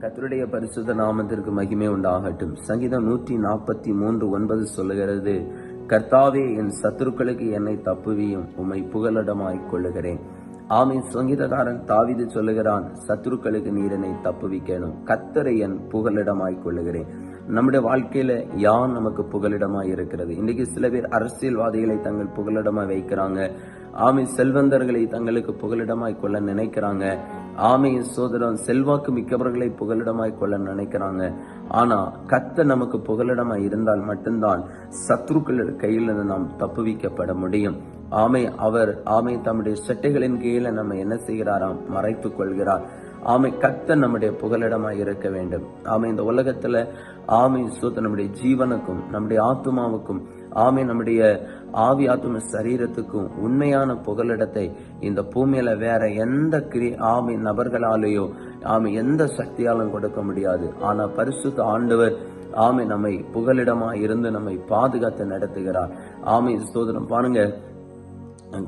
கத்தருடைய பரிசுத்த நாமத்திற்கு மகிமை உண்டாகட்டும். சங்கீதம் நூற்றி நாற்பத்தி மூன்று ஒன்பது சொல்லுகிறது கர்த்தாவே என் சத்துருக்களுக்கு என்னை தப்புவியும் உம்மை புகலிடமாய் கொள்ளுகிறேன். ஆமீன். சங்கீதக்காரன் தாவிது சொல்லுகிறான் சத்துருக்களுக்கு நீர் என்னை தப்புவிக்கணும். கத்தரை என் புகலிடமாய் கொள்ளுகிறேன். நம்முடைய வாழ்க்கையில யார் நமக்கு புகலிடமாய் இருக்கிறது? இன்னைக்கு சில பேர் அரசியல்வாதிகளை தங்கள் புகலிடமாய் வைக்கிறாங்க. ஆமை செல்வந்தர்களை தங்களுக்கு புகலிடமாய் கொள்ள நினைக்கிறாங்க. ஆமை சோதரம் செல்வாக்கு மிக்கவர்களை புகலிடமாய் கொள்ள நினைக்கிறாங்க. ஆனா கத்த நமக்கு புகலிடமாய் இருந்தால் மட்டும்தான் சத்ருக்கள் கையிலிருந்து நாம் தப்புவிக்கப்பட முடியும். ஆமை அவர் ஆமை தம்முடைய செட்டைகளின் கீழே நம்ம என்ன செய்கிறாராம்? மறைத்துக் கொள்கிறார். ஆமை கத்த நம்முடைய புகலிடமாக இருக்க வேண்டும். ஆமை இந்த உலகத்துல ஆமை சுத்த நம்முடைய ஜீவனுக்கும் நம்முடைய ஆத்மாவுக்கும் ஆமை நம்முடைய ஆவி ஆத்ம சரீரத்துக்கும் உண்மையான புகலிடத்தை இந்த பூமியில வேற எந்த கிரி ஆமை நபர்களாலேயோ ஆமை எந்த சக்தியாலும் கொடுக்க முடியாது. ஆனா பரிசுத்த ஆண்டவர் ஆமை நம்மை புகலிடமா இருந்து நம்மை பாதுகாத்து நடத்துகிறார். ஆமை சோதனம் பாருங்க.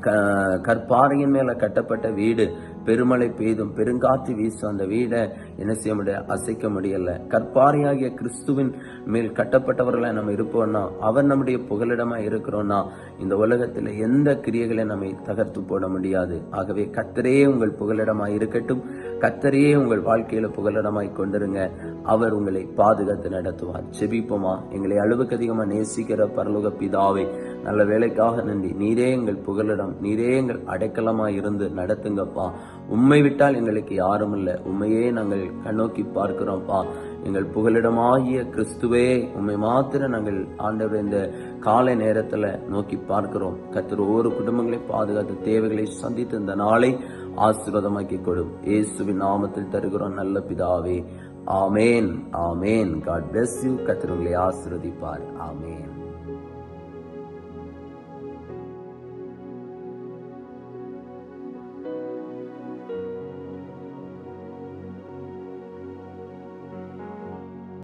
க- கற்பாறையின் மேல கட்டப்பட்ட வீடு பெருமழை பெய்தும் பெருங்காத்து வீசும் அந்த வீடை என்ன செய்ய முடியாது அசைக்க முடியல. கற்பாரியாகிய கிறிஸ்துவின் மேல் கட்டப்பட்டவர்களை நம்ம இருப்போம்னா அவர் நம்முடைய புகலிடமாக இருக்கிறோம்னா இந்த உலகத்துல எந்த கிரியைகளை நம்மை தகர்த்து போட முடியாது. ஆகவே கத்தரே உங்கள் புகலிடமாக இருக்கட்டும். கத்தரையே உங்கள் வாழ்க்கையில புகலிடமாய் கொண்டிருங்க. அவர் உங்களை பாதுகாத்து நடத்துவார். செபிப்போமா எங்களை அளவுக்கு அதிகமா நேசிக்கிற பரலோக பிதாவை நல்ல வேலைக்காக நன்றி. நீரே எங்கள் புகலிடம் நீரே எங்கள் அடைக்கலமாக இருந்து நடத்துங்கப்பா. உம்மை விட்டால் எங்களுக்கு யாரும் இல்லை. உண்மையே நாங்கள் கண்ணோக்கி பார்க்கிறோம்ப்பா எங்கள் புகலிடமாகிய கிறிஸ்துவே உண்மை மாத்திர நாங்கள் ஆண்டவர் இந்த காலை நேரத்தில் நோக்கி பார்க்கிறோம். கத்திர ஒவ்வொரு குடும்பங்களை பாதுகாத்து தேவைகளை சந்தித்து இந்த நாளை ஆசீர்வாதமாக்கி கொடும் இயேசுவின் நாமத்தில் தருகிறோம் நல்ல பிதாவே. ஆமேன் ஆமேன். காட் பிளஸ் யூ கத்தர் உங்களை ஆசீர்வதிப்பார். ஆமேன்.